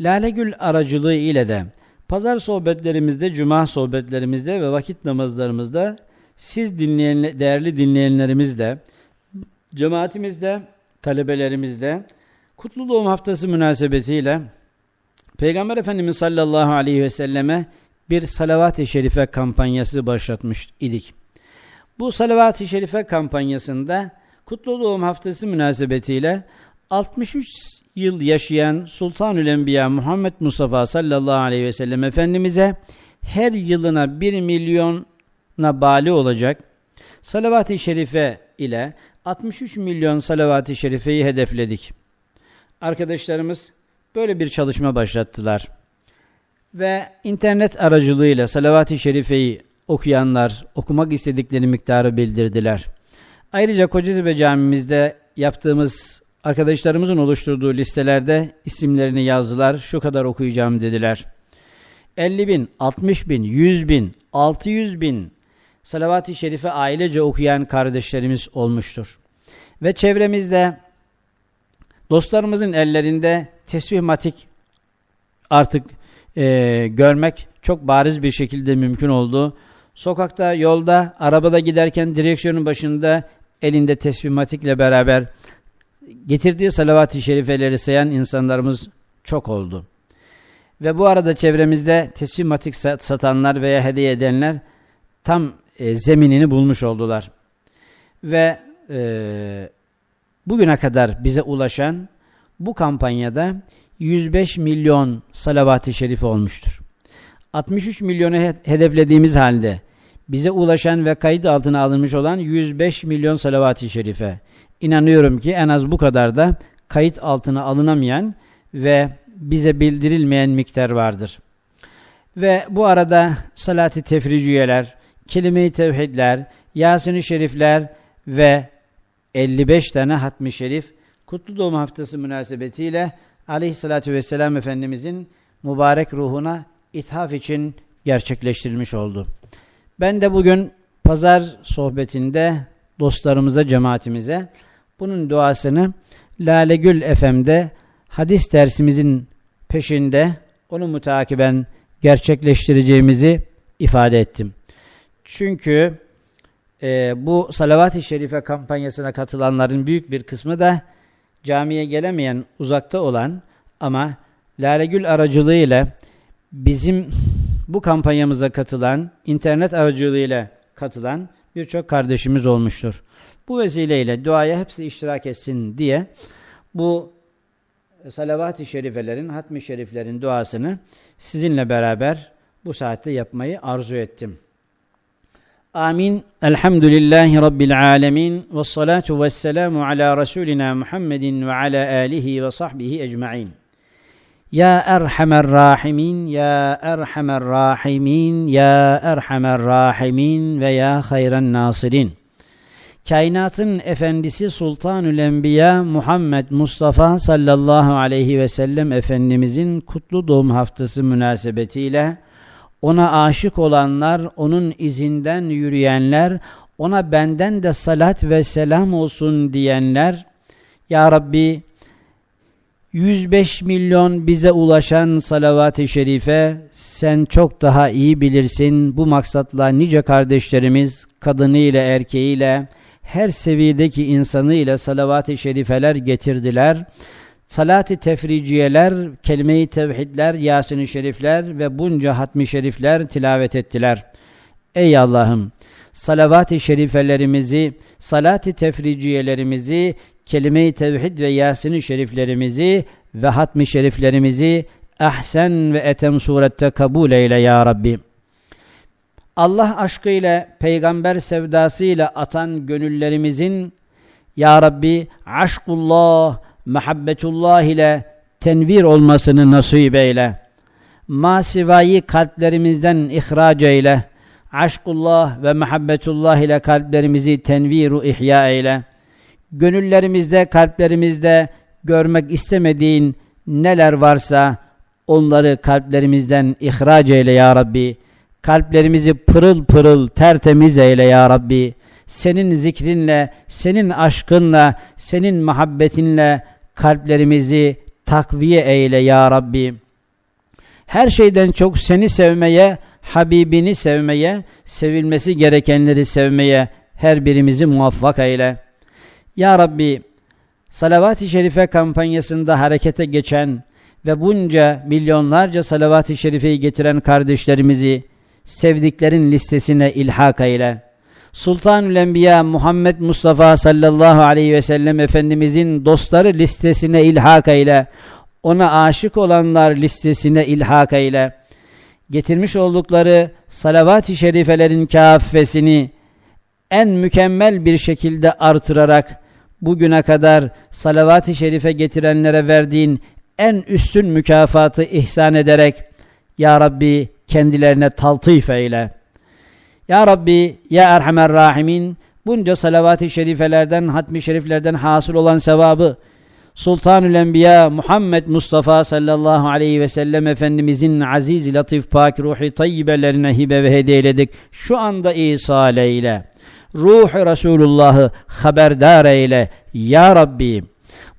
Lale Gül aracılığı ile de pazar sohbetlerimizde, cuma sohbetlerimizde ve vakit namazlarımızda siz dinleyen, değerli dinleyenlerimizle, cemaatimizde, talebelerimizde Kutlu Doğum Haftası münasebetiyle Peygamber Efendimiz sallallahu aleyhi ve selleme bir salavat-ı şerife kampanyası başlatmış idik. Bu salavat-ı şerife kampanyasında Kutlu Doğum Haftası münasebetiyle 63 yıl yaşayan Sultanül Enbiya Muhammed Mustafa sallallahu aleyhi ve sellem Efendimiz'e her yılına 1 milyona bali olacak salavat-ı şerife ile 63 milyon salavat-ı şerifeyi hedefledik. Arkadaşlarımız böyle bir çalışma başlattılar. Ve internet aracılığıyla salavat-ı şerifeyi okuyanlar okumak istedikleri miktarı bildirdiler. Ayrıca Kocatepe camimizde yaptığımız arkadaşlarımızın oluşturduğu listelerde isimlerini yazdılar. Şu kadar okuyacağım dediler. 50 bin, 60 bin, 100 bin, 600 bin salavat-ı şerife ailece okuyan kardeşlerimiz olmuştur. Ve çevremizde dostlarımızın ellerinde tesbih matik artık e, görmek çok bariz bir şekilde mümkün oldu. Sokakta, yolda, arabada giderken direksiyonun başında elinde tesbihatikle beraber getirdiği salavat-ı şerifeleri sayan insanlarımız çok oldu. Ve bu arada çevremizde tesbihatik satanlar veya hediye edenler tam e, zeminini bulmuş oldular. Ve e, bugüne kadar bize ulaşan bu kampanyada 105 milyon salavat-ı şerif olmuştur. 63 milyonu hedeflediğimiz halde bize ulaşan ve kayıt altına alınmış olan 105 milyon salavat-ı şerife. İnanıyorum ki en az bu kadar da kayıt altına alınamayan ve bize bildirilmeyen miktar vardır. Ve bu arada salat-ı tefriciyeler, kelime-i tevhidler, Yasin-i şerifler ve 55 tane hatmi şerif Kutlu Doğum Haftası münasebetiyle Aleyhissalatü Vesselam Efendimizin mübarek ruhuna ithaf için gerçekleştirilmiş oldu. Ben de bugün pazar sohbetinde dostlarımıza, cemaatimize bunun duasını Lale Gül FM'de hadis dersimizin peşinde onu mutakiben gerçekleştireceğimizi ifade ettim. Çünkü e, bu salavat-ı şerife kampanyasına katılanların büyük bir kısmı da camiye gelemeyen, uzakta olan ama Lale Gül aracılığıyla bizim bu kampanyamıza katılan, internet aracılığıyla katılan birçok kardeşimiz olmuştur. Bu vesileyle duaya hepsi iştirak etsin diye bu salavat-ı şerifelerin, hatmi şeriflerin duasını sizinle beraber bu saatte yapmayı arzu ettim. Amin. Elhamdülillahi Rabbil alemin. Ve salatu ve selamu ala Resulina Muhammedin ve ala alihi ve sahbihi ecma'in. Ya Erhamer Rahimin, Ya Erhamer Rahimin, Ya Erhamer Rahimin ve Ya Hayran Nasirin. Kainatın efendisi Sultanül Enbiya Muhammed Mustafa sallallahu aleyhi ve sellem Efendimizin kutlu doğum haftası münasebetiyle ona aşık olanlar, onun izinden yürüyenler, ona benden de salat ve selam olsun diyenler, Ya Rabbi 105 milyon bize ulaşan salavat-ı şerife sen çok daha iyi bilirsin. Bu maksatla nice kardeşlerimiz kadınıyla erkeğiyle her seviyedeki insanıyla salavat-ı şerifeler getirdiler. Salat-ı tefriciyeler, kelime-i tevhidler, Yasin-i şerifler ve bunca hatmi şerifler tilavet ettiler. Ey Allah'ım! Salavat-ı şerifelerimizi, salat-ı tefriciyelerimizi, kelime-i tevhid ve Yasin-i şeriflerimizi ve hatmi şeriflerimizi ahsen ve etem surette kabul eyle ya Rabbi. Allah aşkıyla, peygamber sevdasıyla atan gönüllerimizin Ya Rabbi aşkullah, muhabbetullah ile tenvir olmasını nasip eyle. Masivayı kalplerimizden ihraç eyle. Aşkullah ve muhabbetullah ile kalplerimizi tenviru ihya eyle. Gönüllerimizde, kalplerimizde görmek istemediğin neler varsa onları kalplerimizden ihraç eyle ya Rabbi. Kalplerimizi pırıl pırıl tertemiz eyle ya Rabbi. Senin zikrinle, senin aşkınla, senin muhabbetinle kalplerimizi takviye eyle ya Rabbi. her şeyden çok seni sevmeye, Habibini sevmeye, sevilmesi gerekenleri sevmeye her birimizi muvaffak eyle. Ya Rabbi, Salavat-ı Şerife kampanyasında harekete geçen ve bunca milyonlarca salavat-ı şerifeyi getiren kardeşlerimizi sevdiklerin listesine ilhak eyle. Sultanül Enbiya Muhammed Mustafa sallallahu aleyhi ve sellem Efendimizin dostları listesine ilhak eyle. Ona aşık olanlar listesine ilhak eyle. Getirmiş oldukları salavat-ı şerifelerin kâffesini en mükemmel bir şekilde artırarak bugüne kadar salavat-ı şerife getirenlere verdiğin en üstün mükafatı ihsan ederek Ya Rabbi kendilerine taltif eyle. Ya Rabbi, Ya Erhamer Rahimin, bunca salavat-ı şerifelerden, hatmi şeriflerden hasıl olan sevabı, Sultanül Enbiya Muhammed Mustafa sallallahu aleyhi ve sellem Efendimizin aziz, latif, pak, ruhi tayyibelerine hibe ve hediye eyledik. Şu anda İsa eyle. Ruh Resulullah'ı haberdar eyle. Ya Rabbi,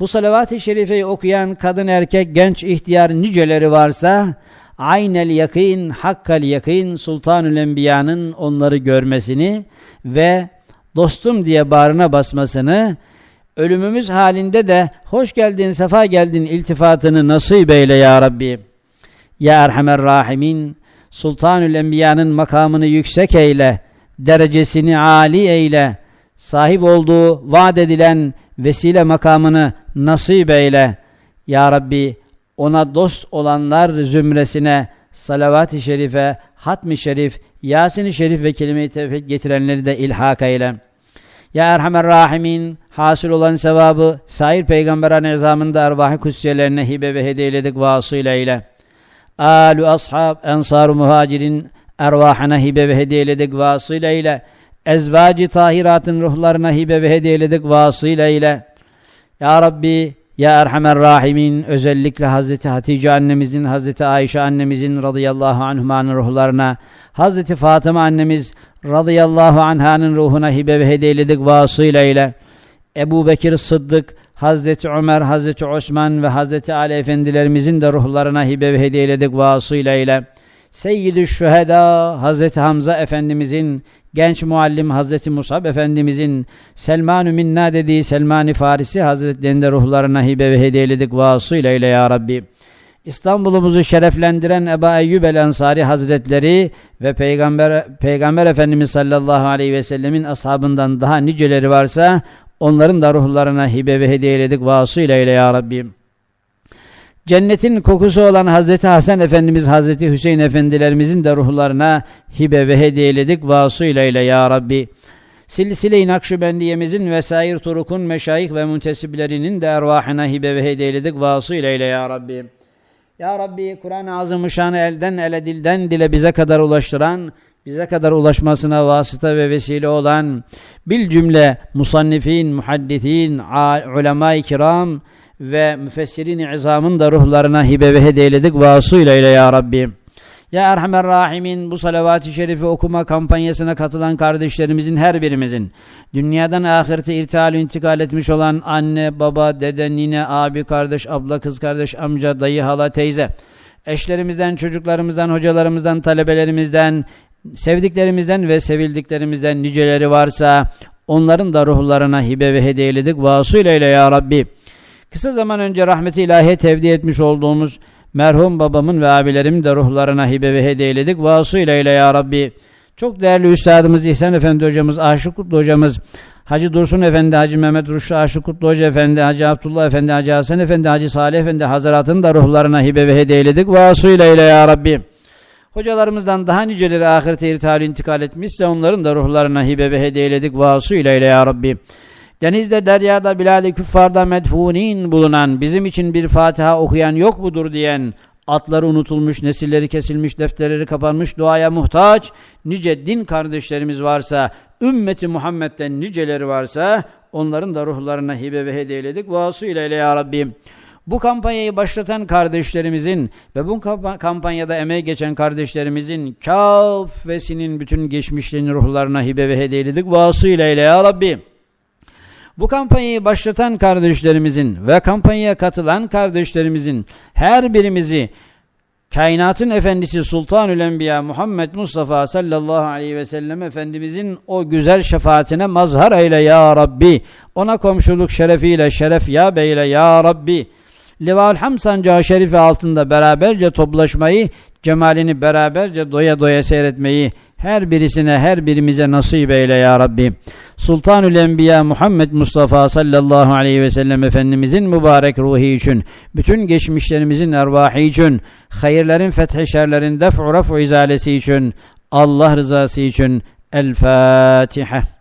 bu salavat-ı şerifeyi okuyan kadın, erkek, genç, ihtiyar niceleri varsa, aynel yakin, hakkal yakin Sultanül Enbiya'nın onları görmesini ve dostum diye bağrına basmasını, ölümümüz halinde de hoş geldin, sefa geldin iltifatını nasip eyle ya Rabbi. Ya Erhamer Rahimin, Sultanül Enbiya'nın makamını yüksek eyle, derecesini âli eyle, sahip olduğu vaat edilen vesile makamını nasip eyle. Ya Rabbi ona dost olanlar zümresine salavat-ı şerife, hatmi şerif, Yasin-i şerif ve kelime-i tevhid getirenleri de ilhak eyle. Ya Erhamer Rahimin hasıl olan sevabı sair peygamberan izamında ervah-ı kutsiyelerine hibe ve hediye eyledik vasıyla ile. Alu ashab, ensar muhacirin ervahına hibe ve hediye eyledik vasıyla ile. Ezvacı tahiratın ruhlarına hibe ve hediye eyledik vasıyla ile. Ya Rabbi, Ya Erhamer Rahimin özellikle Hazreti Hatice annemizin, Hazreti Ayşe annemizin radıyallahu anhumanın ruhlarına, Hazreti Fatıma annemiz radıyallahu anhanın ruhuna hibe ve hediye eyledik vasıyla ile. Ebu Bekir Sıddık, Hazreti Ömer, Hazreti Osman ve Hazreti Ali efendilerimizin de ruhlarına hibe ve hediye eyledik vasıyla ile. Seyyid-i Şüheda Hazreti Hamza Efendimizin, genç muallim Hazreti Musab Efendimizin, Selman-ı Minna dediği Selman-ı Farisi Hazretlerinde ruhlarına hibe ve hediye eyledik vasıyla ile ya Rabbi. İstanbul'umuzu şereflendiren Eba Eyyub el Ensari Hazretleri ve Peygamber Peygamber Efendimiz sallallahu aleyhi ve sellemin ashabından daha niceleri varsa onların da ruhlarına hibe ve hediye eyledik vasıyla ile ya Rabbi. Cennetin kokusu olan Hazreti Hasan Efendimiz, Hazreti Hüseyin Efendilerimizin de ruhlarına hibe ve hediye eyledik vasıyla ile ya Rabbi. Silsile-i Nakşibendiyemizin vesair turukun meşayih ve müntesiplerinin de ervahına hibe ve hediye eyledik vasıyla ile ya Rabbi. Ya Rabbi Kur'an-ı Azimüşşan'ı elden ele dilden dile bize kadar ulaştıran, bize kadar ulaşmasına vasıta ve vesile olan bil cümle musannifin, muhaddisin, ulema-i kiram ve müfessirin-i izamın da ruhlarına hibe ve hediye eyledik vasıyla ile ya Rabbi. Ya Erhamer Rahimin bu salavat-ı şerifi okuma kampanyasına katılan kardeşlerimizin her birimizin dünyadan ahirete irtihal intikal etmiş olan anne, baba, dede, nine, abi, kardeş, abla, kız kardeş, amca, dayı, hala, teyze, eşlerimizden, çocuklarımızdan, hocalarımızdan, talebelerimizden, sevdiklerimizden ve sevildiklerimizden niceleri varsa onların da ruhlarına hibe ve hediye eyledik vasıyla ile ya Rabbi. Kısa zaman önce rahmeti ilahiye tevdi etmiş olduğumuz merhum babamın ve abilerimin de ruhlarına hibe ve hediye eyledik. Vasıyla ile ya Rabbi. Çok değerli üstadımız İhsan Efendi hocamız, Aşık Kutlu hocamız, Hacı Dursun Efendi, Hacı Mehmet Ruşu Aşık Kutlu Hoca Efendi, Hacı Abdullah Efendi, Hacı Hasan Efendi, Hacı Salih Efendi Hazretlerinin da ruhlarına hibe ve hediye eyledik. Vasıyla ile ya Rabbi. Hocalarımızdan daha niceleri ahirete irtihal intikal etmişse onların da ruhlarına hibe ve hediye eyledik. Vasıyla ile ya Rabbi. Denizde, deryada, bilal-i küffarda medfunin bulunan, bizim için bir Fatiha okuyan yok mudur diyen, atları unutulmuş, nesilleri kesilmiş, defterleri kapanmış, duaya muhtaç, nice din kardeşlerimiz varsa, ümmeti Muhammed'den niceleri varsa, onların da ruhlarına hibe ve hediye eyledik. Vasıyla ile ya Rabbim. Bu kampanyayı başlatan kardeşlerimizin ve bu kampanyada emeği geçen kardeşlerimizin kafesinin bütün geçmişlerini ruhlarına hibe ve hediye eyledik. Vasıyla ile ya Rabbi. Bu kampanyayı başlatan kardeşlerimizin ve kampanyaya katılan kardeşlerimizin her birimizi kainatın efendisi Sultanül Enbiya Muhammed Mustafa sallallahu aleyhi ve sellem Efendimizin o güzel şefaatine mazhar eyle ya Rabbi. Ona komşuluk şerefiyle şeref ya beyle ya Rabbi. Livaül Ham sancağı şerifi altında beraberce toplaşmayı, cemalini beraberce doya doya seyretmeyi her birisine, her birimize nasip eyle ya Rabbi. Sultanül Enbiya Muhammed Mustafa sallallahu aleyhi ve sellem Efendimizin mübarek ruhi için, bütün geçmişlerimizin ervahı için, hayırların fethi şerlerin def'u raf'u izalesi için, Allah rızası için El Fatiha.